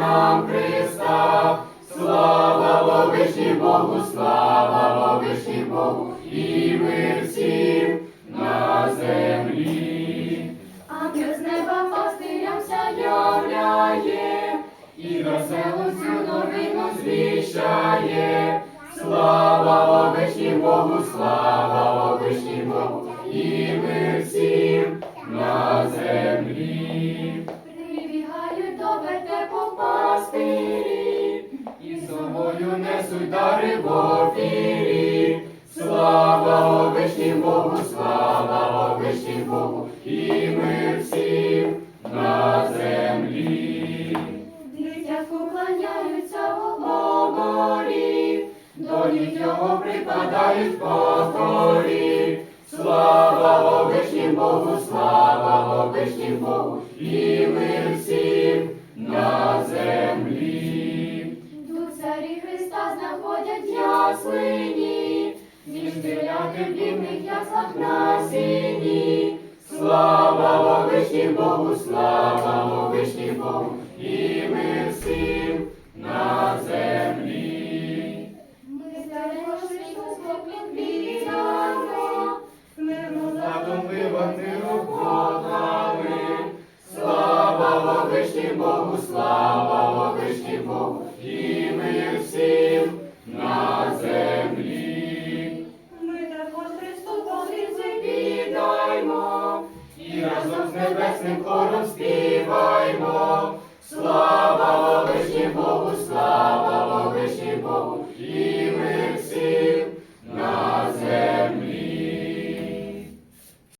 нам Христа, слава Вовишній Богу, слава Вовишній Богу, і мир всім І веселу цю новину звіщає, слава Вовишній Богу, слава Вовишній Богу, і мир всім на землі. прибігають до вертепу пастирі, І з собою несуть дари в офірі. Слава Вишній Богу, слава Вишній Богу, і мир всім на землі. Кланяються у оборі, Долі його припадають покорі. Слава Вишній Богу, слава Вишній Богу, і мир всім на землі. Тут царі Христа знаходять яслині, між теляти в вільних яслах на сіні. Слава Вишній Богу, слава Вишній Богу, і мир всім Богу, слава, о Богу, і мир всім на землі. Ми також Христу позицію віддаймо, і разом з небесним хором співаймо. Слава о Богу, слава, о вишні Богу. і